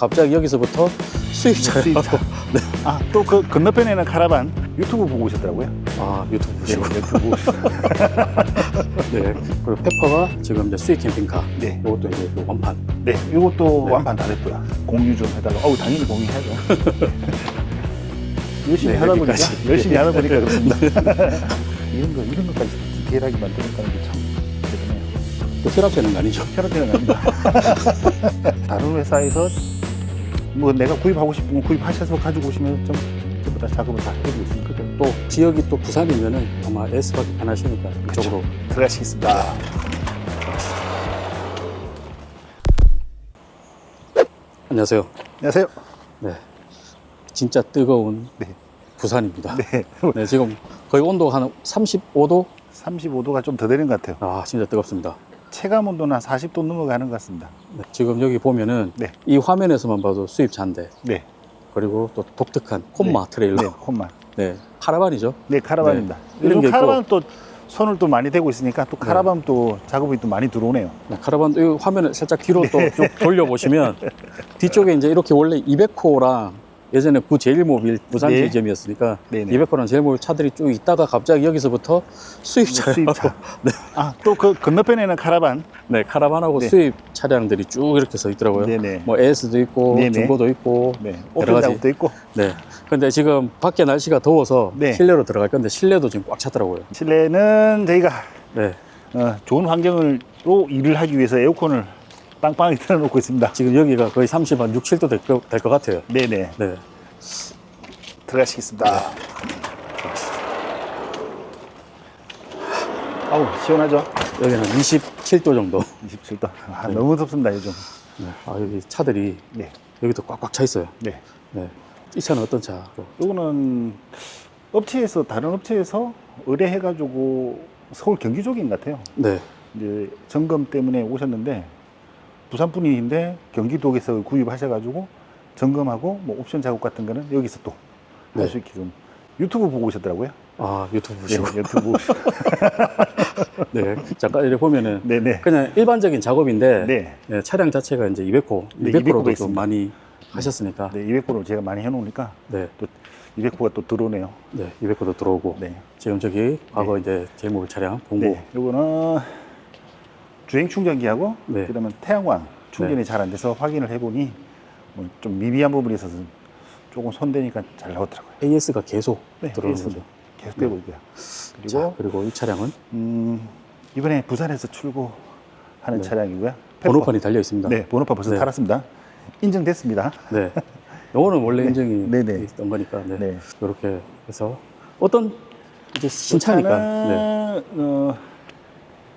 갑자기 여기서부터 수입차라고. 수입차. 네. 아, 또 그 건너편에는 카라반 유튜브 보고 오셨더라고요. 아 유튜브 네, 보시고. 유튜브 보시고. 네. 그리고 페퍼가 지금 이제 수입 캠핑카. 네. 이것도 이제 그 원판. 네, 이것도 네. 완판 다 됐고요. 공유 좀 해달라. 어우, 당연히 공유해야죠. 열심히 네, 하다 보니까, 여기까지. 열심히 하다 보니까 그렇습니다. 이런 거, 이런 것까지 디테일하게 만드니까 이게 참 대단해요. 또 혈압되는 거 아니죠? 혈압되는 아닙니다. 다른 회사에서 뭐 내가 구입하고 거 구입하셔서 가지고 오시면 좀 전부 다 작업을 다 해드리고 있습니다. 또 지역이 또 부산이면은 아마 S박이 편하시니까 이쪽으로 들어가시겠습니다. 안녕하세요. 안녕하세요. 네. 진짜 뜨거운 네. 부산입니다. 네. 네, 지금 거의 온도 한 35도? 35도가 좀 더 되는 것 같아요. 아, 진짜 뜨겁습니다. 체감 온도는 한 40도 넘어가는 것 같습니다. 네, 지금 여기 보면은 네. 이 화면에서만 봐도 수입차인데 네. 그리고 또 독특한 콤마 네. 트레일러. 네, 네. 홈만. 카라반이죠. 네, 카라반입니다. 네. 이런 게. 카라반 또 손을 또 많이 대고 있으니까 또 카라반 또 작업이 또 많이 들어오네요. 네, 카라반도 이 화면을 살짝 뒤로 또쭉 돌려 보시면 뒤쪽에 이제 이렇게 원래 200호랑 예전에 구 제일모빌 부산 네. 지점이었으니까 네네. 200호랑 제일모빌 차들이 쭉 있다가 갑자기 여기서부터 수입차라고 수입차. 네. 아, 또 그 건너편에는 카라반. 네, 카라반하고 네. 수입 차량들이 쭉 이렇게 서 있더라고요. 네네. 뭐 AS도 있고 네네. 중고도 있고 네. 여러 오픈 가지. 작업도 있고. 네. 근데 지금 밖에 날씨가 더워서 네. 실내로 들어갈 건데 실내도 지금 꽉 찼더라고요. 실내는 저희가 네. 어, 좋은 환경으로 일을 하기 위해서 에어컨을 빵빵하게 틀어놓고 있습니다. 지금 여기가 거의 30, 한 6, 7도 될 것 같아요. 네네. 네. 들어가시겠습니다. 아우, 시원하죠? 여기는 27도 정도. 27도. 아, 네. 너무 덥습니다, 요즘. 네. 아, 여기 차들이 네. 여기도 꽉꽉 차 있어요. 네. 네. 이 차는 어떤 차? 요거는 업체에서, 다른 업체에서 의뢰해가지고 서울 경기 쪽인 것 같아요. 네. 이제 점검 때문에 오셨는데 부산 분이신데 경기도에서 구입하셔가지고 점검하고 뭐 옵션 작업 같은 거는 여기서 또할 네. 수 있게끔 유튜브 보고 오셨더라고요. 아, 유튜브 네, 보시고. 유튜브. 네. 잠깐 이렇게 보면은 네네. 그냥 일반적인 작업인데 네. 네, 차량 자체가 이제 200호, 네, 200호로도 200가좀 있습니다. 많이 하셨으니까. 네, 200호로 제가 많이 해놓으니까 네. 200호가 또 들어오네요. 네. 200호도 들어오고. 네. 지금 저기 과거 이제 제모빌 차량 본고. 네. 요거는 주행 충전기하고 네. 그다음에 태양광 충전이 잘안 돼서 확인을 해보니 뭐 좀 미비한 부분이 있어서 조금 손대니까 잘 나오더라고요. AS가 계속 네, 들어오는 AS 도 거죠. 계속 되고 있고요. 자, 그리고 그리고 이 차량은 음, 이번에 부산에서 출고하는 네. 차량이고요. 페퍼. 번호판이 달려 있습니다. 네, 번호판 벌써 네. 달았습니다. 인증됐습니다. 네. 요거는 원래 네. 인증이 네네. 있던 거니까. 네. 네. 이렇게 해서 어떤 이제 신차니까. 네. 어,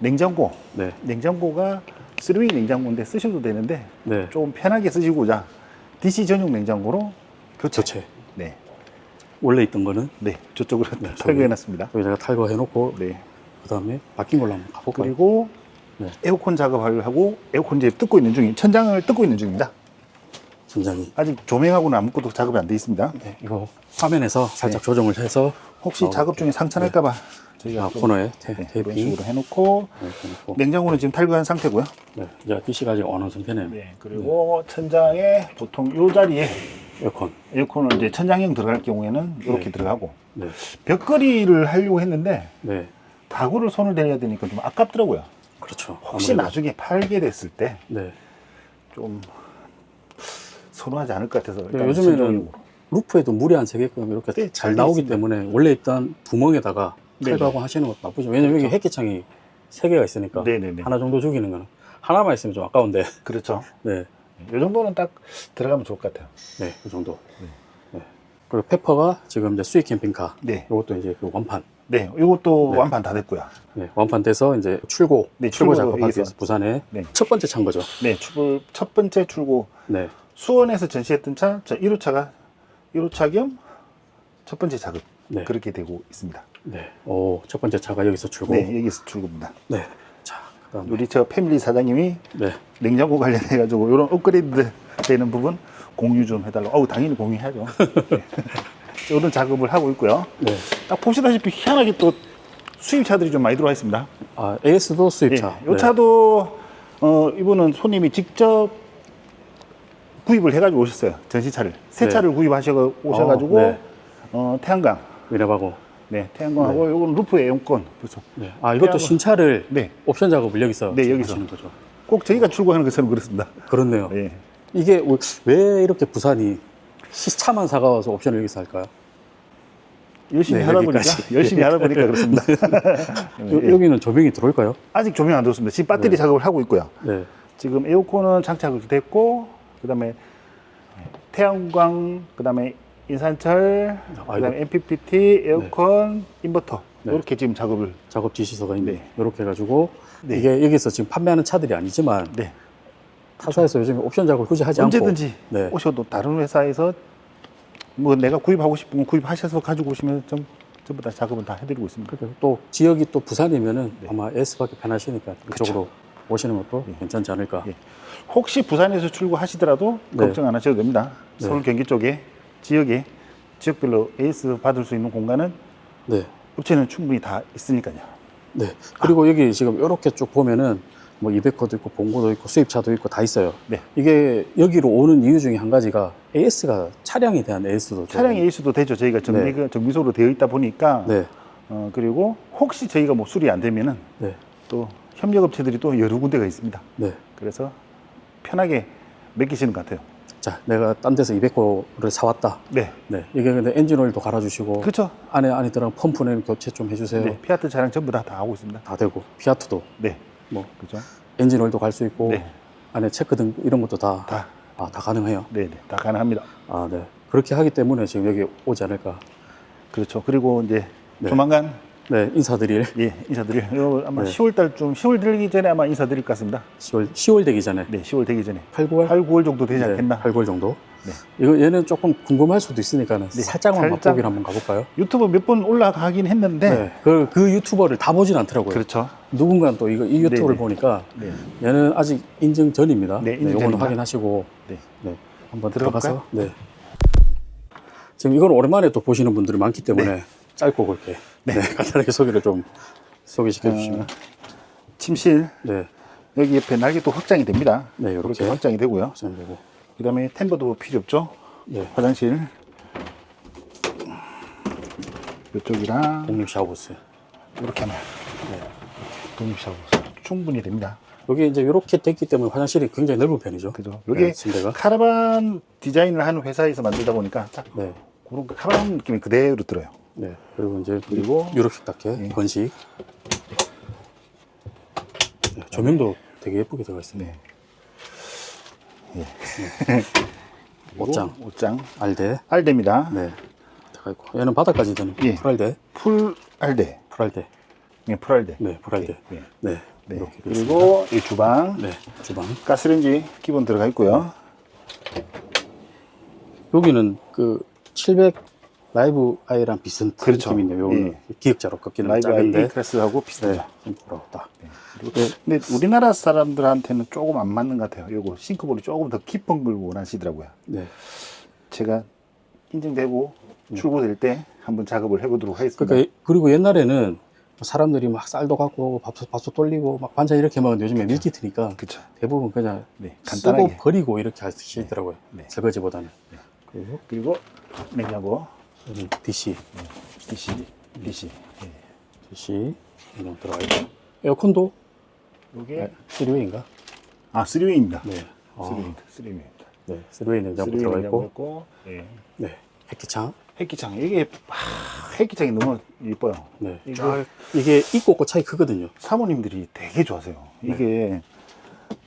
냉장고. 네. 냉장고가 3위 냉장고인데 쓰셔도 되는데 네. 좀 편하게 쓰시고자 DC 전용 냉장고로 교체. 교체. 네. 원래 있던 거는 네, 저쪽으로 네, 설계해놨습니다. 여기 제가 탈거해놓고 네. 그다음에 바뀐 걸로 한번 가볼까요? 그리고 네. 에어컨 작업을 하고 에어컨 이제 뜯고 있는 중이 천장을 뜯고 있는 중입니다. 천장이. 아직 조명하고는 아무것도 작업이 안 돼 있습니다. 네. 이거 화면에서 살짝 네. 조정을 해서 혹시 어, 작업 중에 상처날까봐 저희가 아, 좀, 코너에 테, 네, 테이핑. 이런 식으로 해놓고 이렇게 놓고. 냉장고는 지금 탈거한 상태고요. 네. 이제 PC가 아직 어느 상태네요. 네, 그리고 천장에 보통 이 자리에 에어컨. 에어컨을 이제 천장형 들어갈 경우에는 이렇게 네. 들어가고 네. 벽걸이를 하려고 했는데 네. 가구를 손을 대야 되니까 좀 아깝더라고요. 그렇죠. 혹시 아무래도. 나중에 팔게 됐을 때 네. 좀 선호하지 않을 것 같아서 네, 일단 요즘에는 선정용으로. 루프에도 물이 안 새게끔 이렇게 네, 잘 잘 나오기 있습니다. 때문에 원래 일단 구멍에다가 네네. 탈거하고 하시는 것도 나쁘죠. 왜냐면 여기 햇기창이 세 개가 있으니까 네네네. 하나 정도 죽이는 거는 하나만 있으면 좀 아까운데 그렇죠. 네, 이 정도는 딱 들어가면 좋을 것 같아요. 네, 그 정도. 네. 그리고 페퍼가 지금 이제 수입 캠핑카. 네. 이것도 이제 그 원판. 네, 이것도 네. 완판 다 됐고요. 네, 원판 돼서 이제 출고, 네, 출고 작업하기. 위해서 부산에 네. 첫 번째 찬 거죠. 네, 출첫 번째 출고 네, 수원에서 전시했던 차, 저 1호차가 1호차 겸 첫 번째 작업 네. 그렇게 되고 있습니다. 네. 오, 첫 번째 차가 여기서 출고. 네, 여기서 출고입니다. 네. 자, 그다음에 우리 저 패밀리 사장님이 네, 냉장고 관련해 가지고 이런 업그레이드 되는 부분 공유 좀 해달라고. 어우, 당연히 공유해야죠. 네. 이런 작업을 하고 있고요. 네. 딱 보시다시피 희한하게 또 수입차들이 좀 많이 들어와 있습니다. 아, AS도 수입차. 이 차도 어, 이분은 손님이 직접 구입을 해가지고 오셨어요. 전시차를. 새 네. 차를 구입하셔 오셔가지고 어, 네. 어, 태양광. 위랩하고. 네, 태양광하고 요거는 루프 애용권. 그렇죠. 네. 아, 이것도 신차를 네, 옵션 작업을 여기서 네, 여기서. 하시는 거죠. 꼭 저희가 출고하는 것처럼 그렇습니다. 그렇네요. 네. 이게 왜 이렇게 부산이 시차만 사가서 옵션을 여기서 할까요? 열심히 네, 하다 보니까. 열심히 하다 보니까 그렇습니다. 요- 예. 여기는 조명이 들어올까요? 아직 조명 안 들었습니다. 지금 배터리 네. 작업을 하고 있고요. 네. 지금 에어컨은 장착이 됐고 그다음에 태양광, 그다음에 인산철, 아, 그다음에 MPPT, 에어컨, 인버터 네. 이렇게 지금 작업을 작업 지시서가 있네. 네. 이렇게 해가지고 네. 이게 여기서 지금 판매하는 차들이 아니지만 네. 타사에서 요즘에 옵션 작업을 굳이 하지 않고 언제든지 네. 오셔도 다른 회사에서 뭐 내가 구입하고 건 구입하셔서 가지고 오시면 좀 전부 다 작업은 다 해드리고 있습니다. 그리고 또 지역이 또 부산이면은 네. 아마 S밖에 편하시니까 이쪽으로 오시는 것도 예. 괜찮지 않을까. 예. 혹시 부산에서 출고하시더라도 네. 걱정 안 하셔도 됩니다. 네. 서울 경기 쪽에 지역에 지역별로 에이스 받을 수 있는 공간은 네. 업체는 충분히 다 있으니까요. 네. 그리고 여기 지금 이렇게 쭉 보면은 뭐 이베코도 있고 봉고도 있고 수입차도 있고 다 있어요. 네. 이게 여기로 오는 이유 중에 한 가지가 AS가 차량에 대한 AS도 차량 에이스도 되죠. 저희가 정비, 정비소로 되어 있다 보니까 네. 어, 그리고 혹시 저희가 뭐 수리 안 되면은 네. 또 협력 업체들이 또 여러 군데가 있습니다. 네. 그래서 편하게 맡기시는 것 같아요. 자, 내가 딴 데서 이베코를 사왔다. 네, 네. 이게 근데 엔진 오일도 갈아주시고 그렇죠. 안에 안에 들어간 펌프는 교체 좀 해주세요. 네, 피아트 차량 전부 다 다 하고 있습니다. 다 되고 피아트도 네, 뭐 그렇죠. 엔진 오일도 갈 수 있고 네, 안에 체크 등 이런 것도 다, 다, 아, 다 가능해요. 네, 네, 다 가능합니다. 아, 네. 그렇게 하기 때문에 지금 여기 오지 않을까. 그렇죠. 그리고 이제 네. 조만간 네, 인사드릴 예 인사드릴 이거 아마 네. 10월 달쯤 10월 들기 전에 아마 인사드릴 것 같습니다. 10월, 10월 되기 전에 네, 10월 되기 전에 8, 9월? 8, 9월 정도 되지 않겠나. 8, 9월 정도. 네. 이거 얘는 조금 궁금할 수도 있으니까는 네, 살짝만 살짝. 맛보기를 한번 가볼까요? 유튜브 몇 번 올라가긴 했는데 네. 그, 그 유튜버를 다 보진 않더라고요. 그렇죠. 누군가 또 이거 이 유튜브를 네네. 보니까 네, 얘는 아직 인증 전입니다. 네, 인증 요거는 전입니다. 확인하시고 네. 네, 한번? 들어가서 네. 지금 이걸 오랜만에 또 보시는 분들이 많기 때문에 짧고 굵게 네. 간단하게 소개를 좀 소개시켜 주시면 어, 침실 네, 여기 옆에 날개도 확장이 됩니다. 네, 요렇게. 이렇게 확장이 되고요. 되고 그 다음에 템버도 필요 없죠. 네, 화장실 이쪽이랑 독립 샤워부스 이렇게 하면 네. 독립 샤워 충분히 됩니다. 여기 이제 이렇게 됐기 때문에 화장실이 굉장히 넓은 편이죠. 그죠? 네, 여기 침대가 카라반 디자인을 하는 회사에서 만들다 보니까 딱 네, 그런 그 카라반 느낌이 그대로 들어요. 네 그리고 이제 그리고 유럽식 닭게 예. 건식 네, 조명도 되게 예쁘게 들어가 있어요. 네. 그리고 옷장. 옷장 알대 알대입니다. 네 들어가 있고 얘는 바닥까지 되는 예. 풀알대 풀 알대. 풀알대 네, 풀 알대. 네 풀알대 네. 네, 네. 이렇게 되어 있습니다. 그리고 이 주방 네 주방 가스레인지 기본 들어가 있고요. 여기는 그 700 라이브 아이랑 비슷한 그렇죠. 느낌이네요. 요거는 기획자로 꺾이는 라이브 아이 클래스하고 비슷하죠. 네, 좀 부럽다. 그리고 근데 우리나라 사람들한테는 조금 안 맞는 것 같아요. 요거 싱크볼이 조금 더 깊은 걸 원하시더라고요. 네. 제가 인증되고 출고될 때 한번 작업을 해보도록 하겠습니다. 그러니까 그리고 옛날에는 사람들이 막 쌀도 갖고 밥솥, 밥솥 돌리고 막 반찬 이렇게 먹는데 요즘에 밀키트니까 그렇죠. 대부분 그냥 네, 쓰고 간단하게. 버리고 이렇게 하시더라고요. 네. 설거지보다는. 그리고 그리고 냉장고, 여기 DC, DC, DC. 네. DC 거 들어가 있고 에어컨도 이게 3웨이인가? 아 3웨이입니다. 네. 아, 3웨이입니다. 3웨이입니다. 네, 3웨이 냉장고 3웨이 들어가 냉장고 있고, 있고, 네. 네, 햇기창, 햇기창 이게 하, 햇기창이 너무 이뻐요. 네, 이거- 쫙 이게 있고 없고 차이 크거든요. 사모님들이 되게 좋아하세요. 네. 이게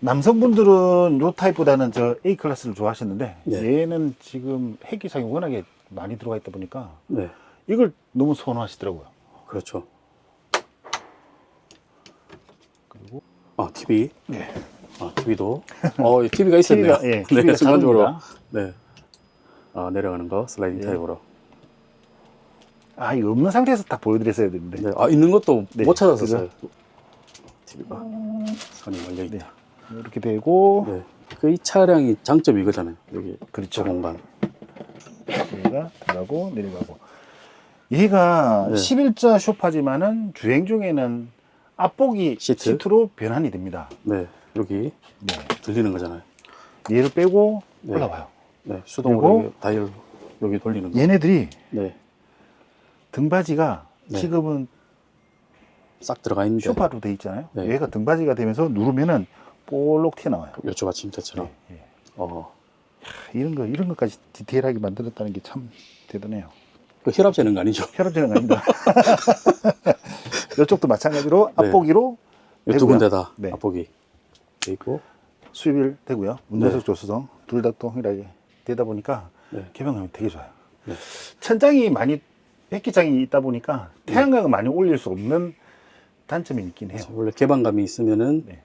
남성분들은 요 타입보다는 저 A 클래스를 좋아하시는데 네. 얘는 지금 햇기창이 워낙에 많이 들어가 있다 보니까 네, 이걸 너무 선호하시더라고요. 그렇죠. 그리고 아, TV. 네. 아, TV도. 어, TV가 있었네요. TV가, 예, 네, TV가 순간적으로. 자동입니다. 네. 아, 내려가는 거 슬라이딩 네. 타입으로. 아, 이거 없는 상태에서 딱 보여드렸어야 되는데. 네. 아, 있는 것도 네, 못 찾았었어요. TV가 선이 네. 있다. 이렇게 되고 네. 그 이 차량이 장점이 이거잖아요. 여기 그렇죠. 저 공간. 얘가 들어가고 내려가고. 얘가 네. 11자 쇼파지만은 주행 중에는 앞보기 시트? 시트? 로 변환이 됩니다. 네. 여기 네. 들리는 거잖아요. 얘를 빼고 네. 올라와요. 네, 수동으로 그리고 다이얼 여기 돌리는 거. 얘네들이 네, 등받이가 네. 지금은 싹 들어가 있는데 쇼파로 돼 있잖아요. 네. 얘가 등받이가 되면서 누르면은 볼록 튀어나와요. 요초 받침대처럼. 예, 예. 어, 이런 거 이런 것까지 디테일하게 만들었다는 게 참 대단해요. 그 혈압 재는 거 아니죠? 혈압제는 아닙니다. 이쪽도 마찬가지로 네. 앞보기로 이 두. 군데다 네. 앞보기 돼 있고. 수입일 되고요. 운전석 네. 조수석 둘다 동일하게 되다 보니까 네. 개방감이 되게 좋아요. 네. 천장이 많이 햇기장이 있다 보니까 태양광을 많이 올릴 수 없는 단점이 있긴 해요. 원래 개방감이 있으면은 네.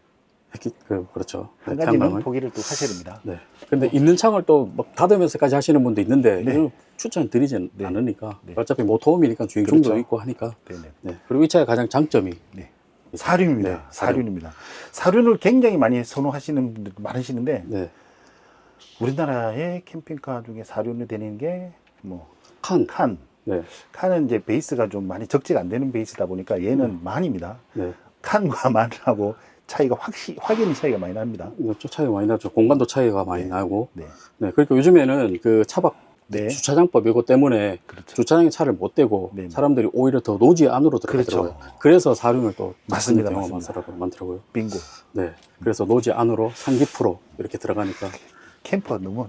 이렇게 그 그렇죠. 한 네, 가지는. 포기를 또 하셔야 됩니다. 네. 근데 있는 창을 또 막 닫으면서까지 하시는 분도 있는데 네. 이건 추천 드리진 네. 않으니까 네. 어차피 모터홈이니까 주행중도 그렇죠. 있고 하니까. 네네. 네. 그리고 이 차의 가장 장점이 네. 사륜입니다. 네, 사륜. 사륜입니다. 사륜을 굉장히 많이 선호하시는 분들 많으시는데 네. 우리나라의 캠핑카 중에 사륜이 되는 게뭐 칸. 칸. 네. 칸은 이제 베이스가 좀 많이 적재가 안 되는 베이스다 보니까 얘는 만입니다. 네. 칸과 만하고 차이가 확시, 확연히 차이가 많이 납니다. 이거 좀 차이가 많이 나죠. 공간도 차이가 많이 네. 나고. 네. 네. 그러니까 요즘에는 그 차박 네. 주차장법 이거 때문에 그렇죠. 주차장에 차를 못 대고 네. 사람들이 오히려 더 노지 안으로 들어가더라고요. 그렇죠. 그래서 사륜을 또 맞습니다, 경우가 맞습니다. 많더라고요. 많더라고요. 빙고. 네. 그래서 노지 안으로 상기프로 이렇게 들어가니까. 캠퍼 너무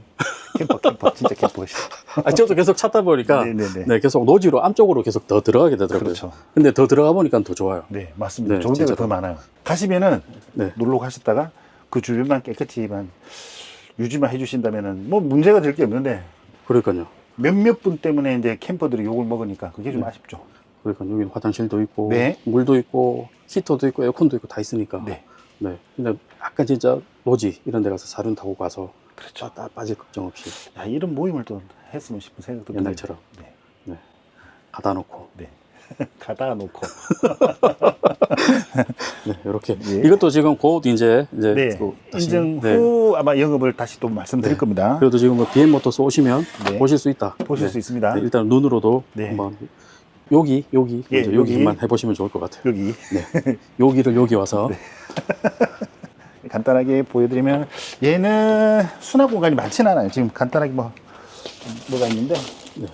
캠퍼 캠퍼 진짜 캠퍼. 아, 저도 계속 찾다 보니까 네네네. 네, 계속 노지로 안쪽으로 계속 더 들어가게 되더라고요. 그렇죠. 근데 더 들어가 보니까 더 좋아요. 네 맞습니다. 네, 좋은 데가 진짜로. 더 많아요. 가시면은 네. 놀러 가셨다가 그 주변만 깨끗이만 유지만 해주신다면은 뭐 문제가 될 게 없는데 그러니까요. 몇몇 분 때문에 이제 캠퍼들이 욕을 먹으니까 그게 좀 네. 아쉽죠. 그러니까 여기 화장실도 있고 네. 물도 있고 히터도 있고 에어컨도 있고 다 있으니까. 네. 네. 근데 약간 진짜 노지 이런 데 가서 사륜 타고 가서 그렇죠. 빠, 빠질 걱정 없이 야, 이런 모임을 또 했으면 싶은 생각도 들어요. 옛날처럼 네. 가다 놓고 가다 놓고. 네, 이렇게 예. 이것도 지금 곧 이제 이제 네. 또 다시, 인증 네. 후 아마 영업을 다시 또 말씀드릴 네. 겁니다. 그래도 지금 뭐 BM 모터스 오시면 네. 보실 수 있다. 보실 네. 수 있습니다. 네, 일단 눈으로도 네. 한번 여기 여기 예, 먼저 여기. 여기만 해보시면 좋을 것 같아요. 여기 네. 여기를 여기 와서 네. 간단하게 보여드리면 얘는 수납 공간이 많지는 않아요. 지금 간단하게 뭐 뭐가 있는데 네.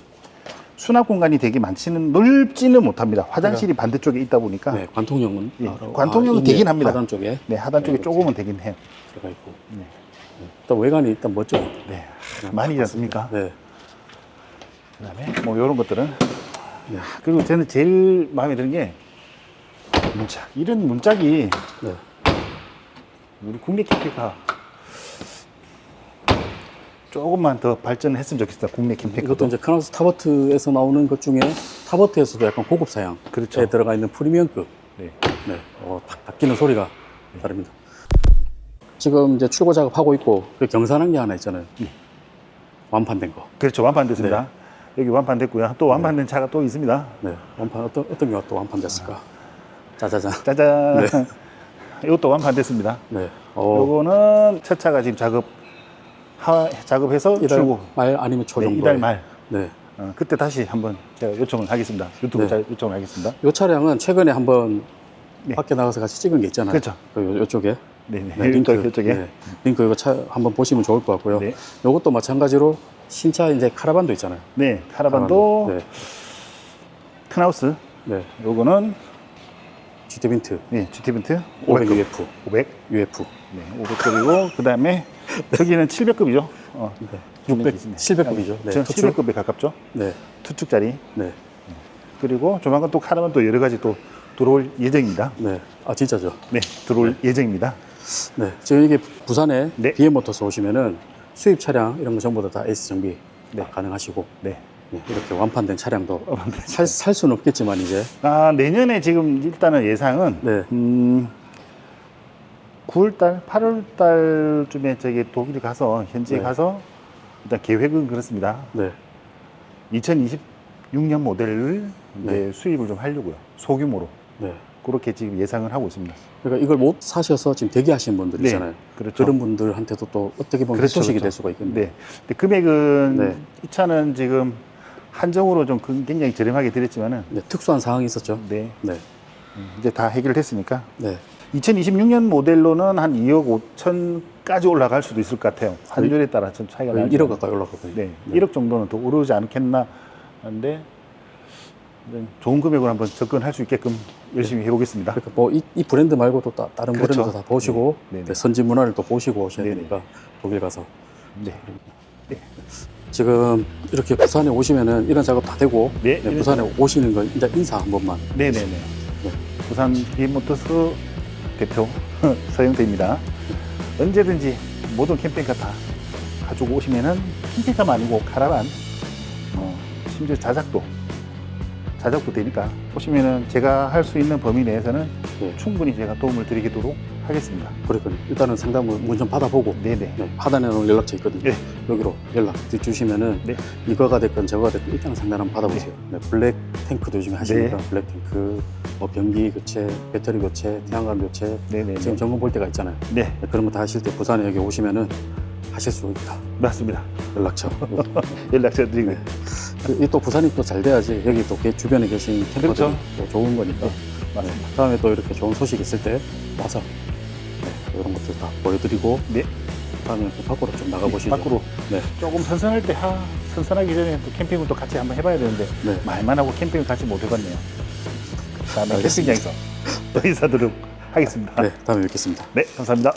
수납 공간이 되게 많지는 넓지는 못합니다. 화장실이 반대쪽에 있다 보니까 네, 관통형은 예, 바로- 관통형은 있네. 되긴 합니다. 하단 쪽에 네, 하단 쪽에 네, 조금은 되긴 해요. 들어가 있고 네. 일단 외관이 일단 멋져. 네. 많이지 않습니까? 네. 그다음에 뭐 이런 것들은 네. 그리고 저는 제일 마음에 드는 게 문짝. 이런 문짝이 네. 우리 국내 캠핑카 조금만 더 발전했으면 좋겠어요. 국내 이것도 캠핑카도. 이제 크나우스 타버트에서 나오는 것 중에 타버트에서도 약간 고급 사양에 그렇죠. 들어가 있는 프리미엄급. 네. 네. 어, 탁 닦이는 소리가 다릅니다. 지금 이제 출고 작업하고 있고 그 경산한 게 하나 있잖아요. 예. 완판된 거. 그렇죠. 완판됐습니다. 여기 완판됐고요. 또 완판된 차가 또 있습니다. 네. 완판 어떤 어떤 게또 완판됐을까? 짜자잔. 짜잔. 네. 이것도 완판됐습니다. 네. 어, 요거는 첫 차가 지금 작업 하, 작업해서 이달 출고. 말 아니면 초 네, 정도. 이달 말. 네. 어, 그때 다시 한번 제가 요청을 하겠습니다. 유튜브 네. 자- 요청을 하겠습니다. 이 차량은 최근에 한번 네. 밖에 나가서 같이 찍은 게 있잖아요. 그렇죠. 그 요, 요쪽에. 네네. 네, 링크. 이쪽, 이쪽에. 네. 링크 이거 차 한번 보시면 좋을 것 같고요. 네. 요것도 마찬가지로 신차 이제 카라반도 있잖아요. 네. 카라반도 네. 큰하우스. 네. 요거는 GT 빈트 네, GT벤트 500 500급. UF. 500. UF. 네, 500급이고 그다음에 저기는 700급이죠. 어. 네. 600, 700급이죠. 네. 전 투축. 700급에 가깝죠. 네. 투축짜리. 네. 그리고 조만간 또 카라반 또 여러 가지 또 들어올 예정입니다. 네. 아, 진짜죠. 네, 들어올 예정입니다. 네. 지금 이게 부산에 네. BM 모터스 오시면은 수입 차량 이런 거 전부 다 에이스 정비 네. 다 가능하시고 네. 네. 이렇게 완판된 차량도 어, 살, 살 수는 없겠지만 이제 아, 내년에 지금 일단은 예상은 네. 음, 9월달, 8월달쯤에 저기 독일 가서 현지에 네. 가서 일단 계획은 그렇습니다. 네. 2026년 모델을 이제 네. 수입을 좀 하려고요. 소규모로 네. 그렇게 지금 예상을 하고 있습니다. 그러니까 이걸 못 사셔서 지금 대기하시는 분들 네. 있잖아요. 그렇죠. 그런 분들한테도 또 어떻게 보면 그렇죠, 소식이 그렇죠. 될 수가 있거든요. 네. 근데 금액은 네. 이 차는 지금 한정으로 좀 그- 굉장히 저렴하게 드렸지만은 네, 특수한 상황이 있었죠. 네. 네. 음, 이제 다 해결됐으니까 네. 2026년 모델로는 한 2억 5천 1억까지 올라갈 수도 있을 것 같아요. 환율에 따라 좀 차이가 나죠. 1억 가까이 올라가거든요. 네, 1억 정도는 더 오르지 않겠나 하는데 좋은 금액으로 한번 접근할 수 있게끔 열심히 해보겠습니다. 그러니까 뭐이 이 브랜드 말고도 다, 다른 그렇죠. 브랜드 다 보시고 네, 네, 네. 네, 선지 문화를 또 보시고 오셔야 네, 네. 되니까 독일 가서 네, 지금 이렇게 부산에 오시면은 이런 작업 다 되고 네, 네, 이런 부산에 오시는 거 이제 인사 한 번만 네, 네, 네. 부산 비모터스 대표 서영태입니다. 언제든지 모든 캠핑카 다 가지고 오시면은 캠핑카만 아니고 카라반, 어, 심지어 자작도 자작도 되니까 오시면은 제가 할 수 있는 범위 내에서는 네. 충분히 제가 도움을 드리도록 하겠습니다. 그러니까 일단은 상담을 먼저 받아보고 네네. 네, 하단에 놓은 연락처 있거든요. 네. 여기로 연락 주시면은 네. 이거가 됐건 저거가 됐건 일단은 상담 한번 받아보세요. 네, 블랙 탱크도 요즘에 하시니까 네. 블랙 탱크, 뭐 변기 교체, 배터리 교체, 태양광 교체 네네. 지금 점검 볼 때가 있잖아요. 네, 네, 그런 거 다 하실 때 부산에 여기 오시면은 하실 수 있다. 맞습니다. 연락처. 연락처 드리고. 네. 이또 부산이 또 잘 돼야지 여기 또그 주변에 계신 캠퍼들이 그렇죠. 또 좋은 거니까. 맞습니다. 다음에 또 이렇게 좋은 소식 있을 때 와서 네, 이런 것들 다 보여드리고 네. 다음에 또 밖으로 좀 나가보시죠. 밖으로 네. 조금 선선할 때 하, 선선하기 전에 또 캠핑을 또 같이 한번 해봐야 되는데 네. 말만 하고 캠핑을 같이 못 해봤네요. 다음에 알겠습니다. 캠핑장에서 또 인사드리도록 하겠습니다. 네, 다음에 뵙겠습니다. 네, 감사합니다.